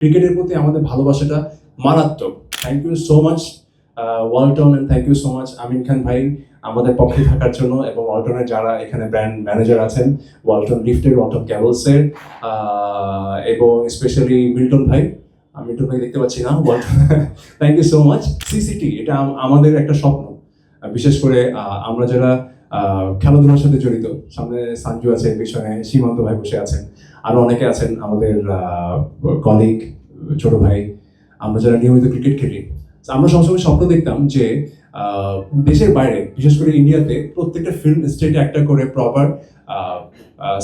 ক্রিকেটের প্রতি আমাদের ভালোবাসাটা মারাত্মক। Thank you so much Walton and thank you so much Amin Khan ভাই, আমাদের পক্ষে থাকার জন্য এবং ওয়ালটনের যারা এখানে ব্র্যান্ড ম্যানেজার আছেন, ওয়ালটন লিফটের, ওয়ালটন ক্যাবলসের এবং স্পেশালি মিল্টন ভাই, আমি মিল্টন ভাই দেখতে পাচ্ছি না, Walton thank you so much CCT এটা আমাদের একটা স্বপ্ন। বিশেষ করে আমরা যারা খেলাধুলার সাথে জড়িত, সামনে সাঞ্জু আছে পিছনে সীমান্ত ভাই বসে আছেন আরও অনেকে আছেন, আমাদের কলিগ ছোট ভাই, আমরা যারা নিয়মিত ক্রিকেট খেলি। আমরা সবসময় স্বপ্ন দেখতাম যে দেশের বাইরে, বিশেষ করে ইন্ডিয়াতে, প্রত্যেকটা ফিল্ম স্টেটে একটা করে প্রপার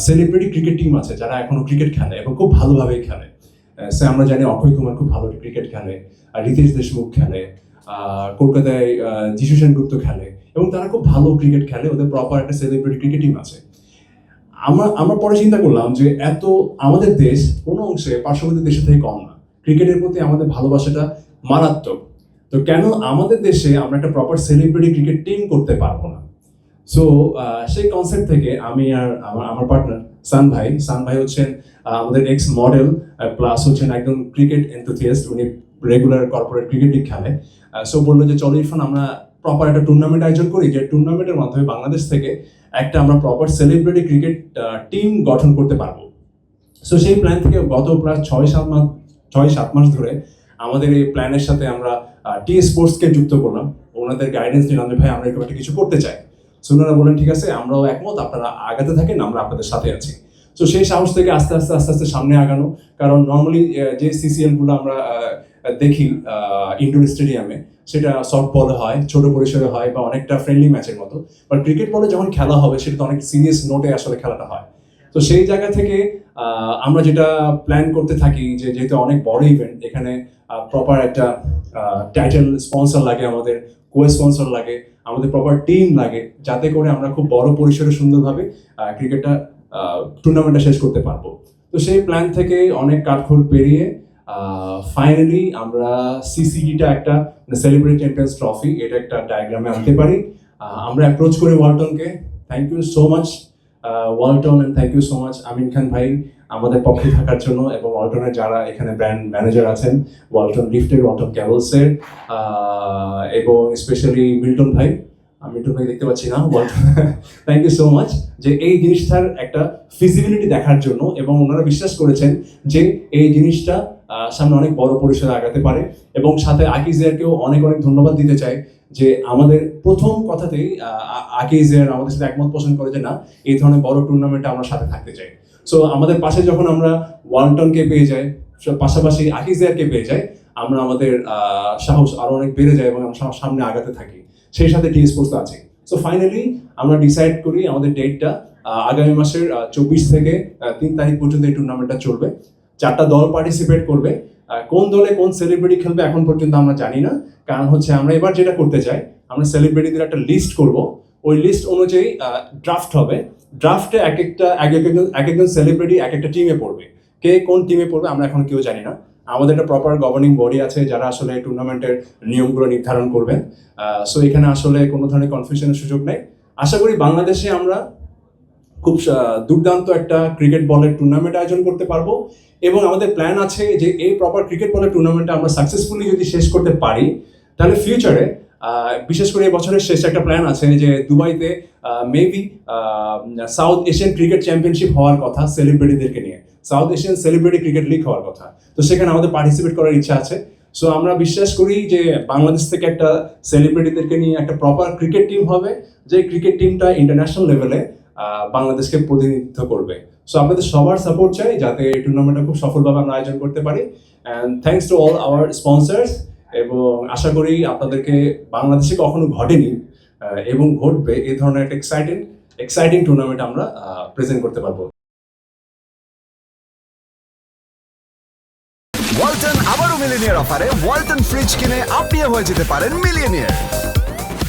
সেলিব্রিটি ক্রিকেট টিম আছে যারা এখনও ক্রিকেট খেলে এবং খুব ভালোভাবেই খেলে। সে আমরা জানি অক্ষয় কুমার খুব ভালো ক্রিকেট খেলে রিতেশ দেশমুখ খেলে কলকাতায় যিশু সেনগুপ্ত খেলে এবং তারা খুব ভালো ক্রিকেট খেলে, ওদের প্রপার একটা সেলিব্রিটি ক্রিকেট টিম আছে। আমরা আমরা পরে চিন্তা করলাম যে এত আমাদের দেশ কোনো অংশে পার্শ্ববর্তী দেশের থেকে কম না। ক্রিকেটের প্রতি আমাদের ভালোবাসাটা মারাত্মক। তো কেন আমাদের দেশে আমরা একটা প্রপার সেলিব্রিটি ক্রিকেট টিম করতে পারব না? সো সেই কনসেপ্ট থেকে আমি আর আমার আমার পার্টনার সান ভাই সান ভাই হচ্ছেন আমাদের এক্স মডেল প্লাস হচ্ছেন একজন ক্রিকেট এনথুথিয়াস্ট উনি রেগুলার কর্পোরেট ক্রিকেট লিগ খেলে। সো বলল যে, চলো ইরফান, আমরা প্রপার একটা টুর্নামেন্ট আয়োজন করি, যে টুর্নামেন্টের মাধ্যমে বাংলাদেশ থেকে একটা আমরা প্রপার সেলিব্রিটি ক্রিকেট টিম গঠন করতে পারব। সো সেই প্ল্যান থেকে গত প্রায় ছয় সাত মাস, ছয় সাত মাস ধরে আমাদের এই প্ল্যানের সাথে আমরা টি স্পোর্টসকে যুক্ত করলাম। ওনাদের গাইডেন্স নিলাম যে ভাই আমরা এরকম একটা কিছু করতে চাই। সো ওনারা বললেন, ঠিক আছে, আমরাও একমত, আপনারা আগাতে থাকেন, আমরা আপনাদের সাথে আছি। তো সেই সাহস থেকে আস্তে আস্তে আস্তে আস্তে সামনে আগানো। কারণ নর্মালি যে সিসিএলগুলো আমরা দেখি ইন্ডোর স্টেডিয়ামে সেটা সফট বলে হয়, ছোট পরিসরে হয় বা অনেকটা ফ্রেন্ডলি ম্যাচের মতো। বাট ক্রিকেট বলে যখন খেলা হবে, সেটা তো অনেক সিরিয়াস নোটে আসলে খেলাটা হয়। তো সেই জায়গা থেকে আমরা যেটা প্ল্যান করতে থাকি যে যেহেতু অনেক বড় ইভেন্ট এখানে প্রপার একটা টাইটেল স্পন্সর লাগে আমাদের কো স্পন্সর লাগে, আমাদের প্রপার টিম লাগে, যাতে করে আমরা খুব বড় পরিসরে সুন্দরভাবে ক্রিকেটটা টুর্নামেন্টটা শেষ করতে পারব। তো সেই প্ল্যান থেকে অনেক কাঠখোর পেরিয়ে ফাইনালি আমরা সিসিডিটা একটা সেলিব্রিটি চ্যাম্পিয়ন্স ট্রফি এটা একটা ডায়াগ্রামে আনতে পারি। আমরা অ্যাপ্রোচ করি ওয়ালটনকে। Thank you so much Walton and thank you so much Amin Khan ভাই, আমাদের পক্ষে থাকার জন্য এবং ওয়ালটনের যারা এখানে ব্র্যান্ড ম্যানেজার আছেন, ওয়ালটন লিফটের, ওয়ালটন ক্যাবলসের এবং স্পেশালি মিল্টন ভাই। আমি ভাই দেখতে পাচ্ছি না থ্যাংক ইউ সো মাচ যে এই জিনিসটার একটা ফিজিবিলিটি দেখার জন্য এবং ওনারা বিশ্বাস করেছেন যে এই জিনিসটা সামনে অনেক বড় পরিসরে আগাতে পারে এবং সাথে আকিজিয়ারকেও অনেক অনেক ধন্যবাদ দিতে চাই যে আমাদের প্রথম কথাতেই আকিজিয়ার আমাদের সাথে একমত পোষণ করে যে না, এই ধরনের বড় টুর্নামেন্টে আমরা সাথে থাকতে চাই। সো আমাদের পাশে যখন আমরা ওয়ালটনকে পেয়ে যাই পাশাপাশি আকিজিয়ারকে পেয়ে যাই, আমরা আমাদের সাহস আরও অনেক বেড়ে যায় এবং আমরা সামনে আগাতে থাকি। সেই সাথে টি স্পোর্টস আছে। সো ফাইনালি আমরা ডিসাইড করি আমাদের ডেটটা আগামী মাসের চব্বিশ থেকে তিন তারিখ পর্যন্ত এই টুর্নামেন্টটা চলবে। চারটা দল পার্টিসিপেট করবে। কোন দলে কোন সেলিব্রিটি খেলবে এখন পর্যন্ত আমরা জানি না। কারণ হচ্ছে আমরা এবার যেটা করতে চাই, আমরা সেলিব্রিটিদের একটা লিস্ট করব। ওই লিস্ট অনুযায়ী ড্রাফট হবে। ড্রাফটে এক একটা, এক একজন এক একজন সেলিব্রিটি এক একটা টিমে পড়বে। কে কোন টিমে পড়বে আমরা এখন কেউ জানি না। আমাদের একটা প্রপার গভর্নিং বডি আছে যারা আসলে টুর্নামেন্টের নিয়মগুলো নির্ধারণ করবেন সো এখানে আসলে কোনো ধরনের কনফিউশনের সুযোগ নেই। আশা করি বাংলাদেশে আমরা খুব দুর্দান্ত একটা ক্রিকেট বলের টুর্নামেন্ট আয়োজন করতে পারব। এবং আমাদের প্ল্যান আছে যে এই প্রপার ক্রিকেট বলের টুর্নামেন্টটা আমরা সাকসেসফুলি যদি শেষ করতে পারি, তাহলে ফিউচারে বিশেষ করে বছরের শেষ একটা প্ল্যান আছে যে দুবাইতে maybe South Asian cricket championship হওয়ার কথা সেলিব্রিটিদেরকে নিয়ে। South Asian celebrity cricket league হওয়ার কথা। তো সেখানে আমাদের পার্টিসিপেট করার ইচ্ছা আছে। সো আমরা বিশ্বাস করি যে বাংলাদেশ থেকে একটা সেলিব্রিটিদেরকে নিয়ে একটা প্রপার ক্রিকেট টিম হবে। যে ক্রিকেট টিমটা ইন্টারন্যাশনাল লেভেলে বাংলাদেশকে প্রতিনিধিত্ব করবে। সো আপনাদের সবার সাপোর্ট চাই যাতে এই টুর্নামেন্টটা খুব সফলভাবে আমরা আয়োজন করতে পারি। And thanks to all our sponsors এবং আশা করি আপনাদেরকে বাংলাদেশে কখনো ঘটেনি এবং ঘটবে এই ধরনের একটা এক্সাইটেড এক্সাইটিং টুর্নামেন্ট আমরা প্রেজেন্ট করতে পারব। ওয়ালটন আবারও মিলিনিয়ার অফারে ওয়ালটন ফ্রিজ কিনে আপনিও হয়ে যেতে পারেন মিলিয়নিয়ার